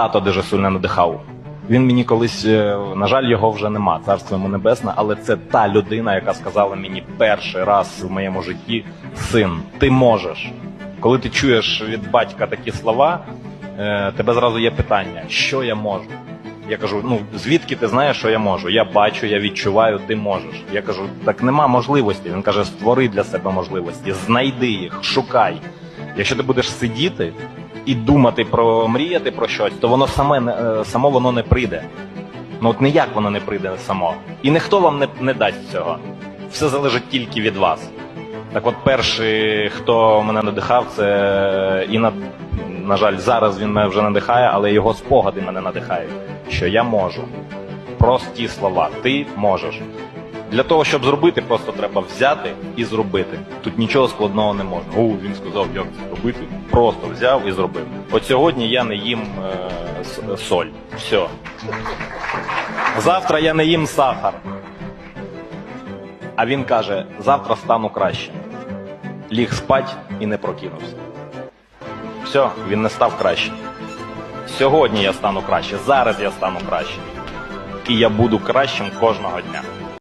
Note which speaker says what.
Speaker 1: тато дуже сильно надихав. Він мені колись, е, на жаль, його вже нема, царство йому небесне, але це та людина, яка сказала мені перший раз в моєму житті: син, ти можеш. Коли ти чуєш від батька такі слова, е, тебе зразу є питання, що я можу. Я кажу: ну звідки ти знаєш, що я можу? Я бачу, я відчуваю, ти можеш. Я кажу, так нема можливості. Він каже, створи для себе можливості, знайди їх, шукай. Якщо ти будеш сидіти і думати про мріяти про щось, то воно саме е, само воно не прийде. Ну от ніяк воно не прийде само. І ніхто вам не, не дасть цього. Все залежить тільки від вас. Так от перший, хто мене надихав, це і на, на жаль, зараз він мене вже надихає, але його спогади мене надихають, що я можу. Прості слова, ти можеш. Для того, щоб зробити, просто треба взяти і зробити. Тут нічого складного не можна. О, він сказав, як це робити. Просто взяв і зробив. От сьогодні я не їм е, соль. Все. Завтра я не їм сахар. А він каже: завтра стану краще. Ліг спать і не прокинувся. Все, він не став краще. Сьогодні я стану краще, зараз я стану краще. І я буду кращим кожного дня.